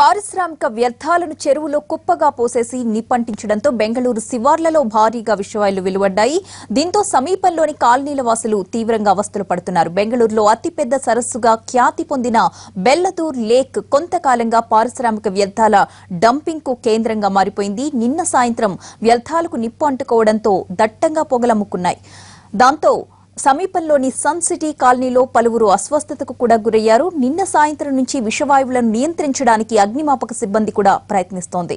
పారిశ్రామిక వ్యర్థాలను చెరువులో కుప్పగా పోసేసి నిప్పంటించడంతో బెంగళూరు శివార్లలో భారీగా విషవాయులు వెలువడ్డాయి. దీంతో సమీపంలోని కాలనీల వాసులు తీవ్రంగా అవస్థలు పడుతున్నారు. బెంగళూరులో అతిపెద్ద సరస్సుగా ఖ్యాతి పొందిన బెల్లదూర్ లేక్ కొంతకాలంగా పారిశ్రామిక వ్యర్థాల డంపింగ్కు కేంద్రంగా మారిపోయింది. నిన్న సాయంత్రం వ్యర్థాలకు నిప్పు అంటుకోవడంతో దట్టంగా పొగలమ్ముకున్నాయి దాంతో సమీపంలోని సన్ సిటీ కాలనీలో పలువురు అస్వస్థతకు కూడా గురయ్యారు. నిన్న సాయంత్రం నుంచి విషవాయువులను నియంత్రించడానికి అగ్నిమాపక సిబ్బంది కూడా ప్రయత్నిస్తోంది.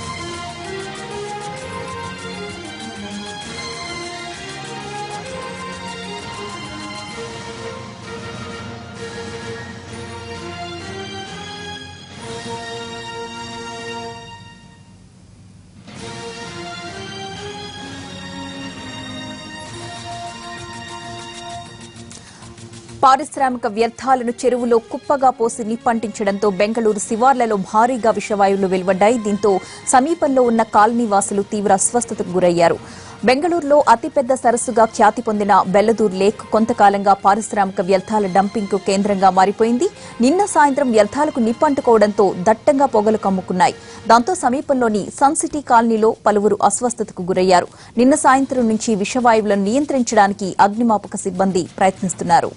పారిశ్రామిక వ్యర్థాలను చెరువులో కుప్పగా పోసి నిప్పంటించడంతో బెంగళూరు శివార్లలో భారీగా విషవాయువులు వెలువడ్డాయి. దీంతో సమీపంలో ఉన్న కాలనీ వాసులు తీవ్ర అస్వస్థతకు గురయ్యారు. బెంగళూరులో అతిపెద్ద సరస్సుగా ఖ్యాతి పొందిన బెల్లదూర్ లేక్ కొంతకాలంగా పారిశ్రామిక వ్యర్థాల డంపింగ్కు కేంద్రంగా మారిపోయింది. నిన్న సాయంత్రం వ్యర్థాలకు నిప్పంటుకోవడంతో దట్టంగా పొగలు కమ్ముకున్నాయి. దాంతో సమీపంలోని సన్ సిటీ కాలనీలో పలువురు అస్వస్థతకు గురయ్యారు. నిన్న సాయంత్రం నుంచి విషవాయువులను నియంత్రించడానికి అగ్నిమాపక సిబ్బంది ప్రయత్నిస్తున్నారు.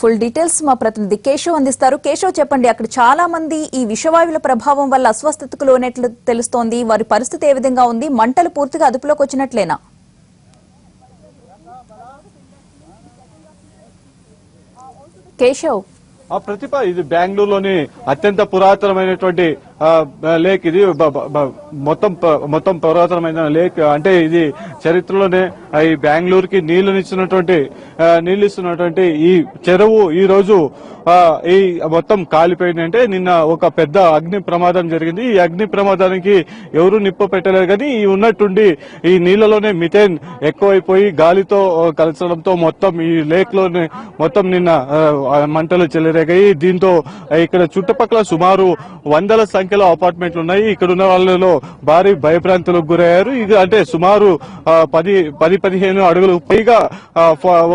ఫుల్ డీటెయిల్స్ మా ప్రతినిధి కేశవ్ అందిస్తారు. కేశవ్ చెప్పండి అక్కడ చాలా మంది ఈ విషవాయువుల ప్రభావం వల్ల అస్వస్థతకు లోనట్లు తెలుస్తోంది. వారి పరిస్థితి ఏ విధంగా ఉంది? మంటలు పూర్తిగా అదుపులోకి వచ్చినట్లేనా? కేశవ్. ఆ ప్రతిభ ఇది బెంగళూరులోని అత్యంత పురాతనమైనటువంటి లేక్ ఇది మొత్తం ప- మొత్తం పురాతనమైన లేక్. అంటే ఇది చరిత్రలోనే ఈ బెంగళూరుకి నీళ్ళునిచ్చినటువంటి ఆ, నీళ్ళు ఇస్తున్నటువంటి ఈ చెరువు ఈ రోజు ఆ, ఈ మొత్తం కాలిపోయింది అంటే నిన్న ఒక పెద్ద అగ్ని ప్రమాదం జరిగింది. ఈ అగ్ని ప్రమాదానికి ఎవరు నిప్పు పెట్టలేరు కానీ ఈ ఉన్నట్టుండి ఈ నీళ్ళలోనే మిథేన్ ఎక్కువైపోయి గాలితో కలచడంతో మొత్తం ఈ లేక్లోనే మొత్తం నిన్న మంటలు చెలరేగాయి. దీంతో ఇక్కడ చుట్టుపక్కల సుమారు వందల సంఖ్య సంఖ్యలో అపార్ట్మెంట్లు ఉన్నాయి. ఇక్కడ ఉన్న వాళ్ళలో భారీ భయభ్రాంతులకు గురయ్యారు. ఇది అంటే సుమారు పది పది పదిహేను అడుగులు పైగా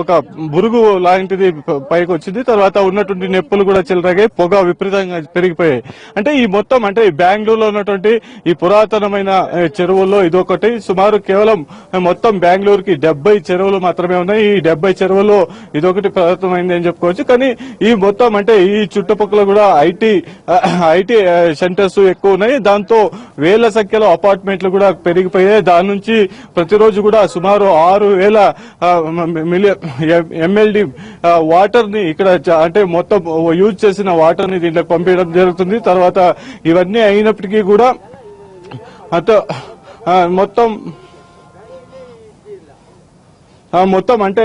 ఒక బురుగు లాంటిది పైకి వచ్చింది తర్వాత ఉన్నటువంటి నెప్పులు కూడా చిల్లరగా పొగ విపరీతంగా పెరిగిపోయాయి. అంటే ఈ మొత్తం అంటే ఈ బెంగళూరులో ఉన్నటువంటి ఈ పురాతనమైన చెరువుల్లో ఇదొకటి. సుమారు కేవలం మొత్తం బెంగళూరుకి డెబ్బై చెరువులు మాత్రమే ఉన్నాయి. ఈ డెబ్బై చెరువుల్లో ఇదొకటి పురాతనమైంది అని చెప్పుకోవచ్చు. కానీ ఈ మొత్తం అంటే ఈ చుట్టుపక్కల కూడా ఐటీ ఐటీ వర్కర్స్ ఎక్కువ ఉన్నాయి. దాంతో వేల సంఖ్యలో అపార్ట్మెంట్లు కూడా పెరిగిపోయాయి. దాని నుంచి ప్రతిరోజు కూడా సుమారు ఆరు వేల మిలియన్ ఎంఎల్డి వాటర్ని ఇక్కడ అంటే మొత్తం యూజ్ చేసిన వాటర్ని దీంట్లో పంపించడం జరుగుతుంది. తర్వాత ఇవన్నీ అయినప్పటికీ కూడా మొత్తం మొత్తం అంటే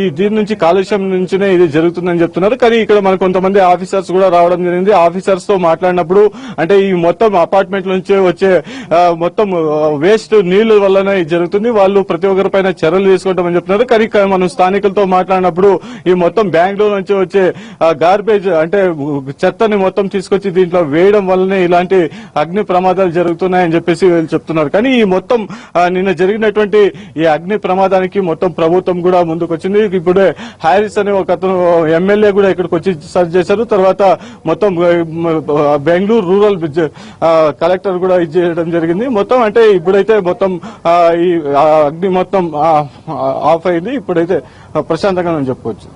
ఈ దీని నుంచి కాలుష్యం నుంచినే ఇది జరుగుతుందని చెప్తున్నారు. కానీ ఇక్కడ మన కొంతమంది ఆఫీసర్స్ కూడా రావడం జరిగింది. ఆఫీసర్స్తో మాట్లాడినప్పుడు అంటే ఈ మొత్తం అపార్ట్మెంట్ నుంచి వచ్చే మొత్తం వేస్ట్ నీళ్ళు వల్లనే జరుగుతుంది. వాళ్ళు ప్రతి ఒక్కరిపైన చర్యలు తీసుకుంటామని చెప్తున్నారు. కానీ మనం స్థానికులతో మాట్లాడినప్పుడు ఈ మొత్తం బెంగళూరు నుంచి వచ్చే గార్బేజ్ అంటే చెత్తని మొత్తం తీసుకొచ్చి దీంట్లో వేయడం వల్లనే ఇలాంటి అగ్ని ప్రమాదాలు జరుగుతున్నాయని చెప్పేసి వీళ్ళు చెప్తున్నారు. కానీ ఈ మొత్తం నిన్న జరిగినటువంటి ఈ అగ్ని ప్రమాదానికి మొత్తం ప్రభుత్వం కూడా ముందుకు వచ్చింది ఇప్పుడే హారిస్ అనే ఒక అతను ఎమ్మెల్యే కూడా ఇక్కడికి వచ్చి సర్చ్ చేశారు. తర్వాత మొత్తం బెంగళూరు రూరల్ కలెక్టర్ కూడా ఇది చేయడం జరిగింది. మొత్తం అంటే ఇప్పుడైతే మొత్తం ఈ అగ్ని మొత్తం ఆఫ్ అయింది. ఇప్పుడైతే ప్రశాంతంగా చెప్పుకోవచ్చు.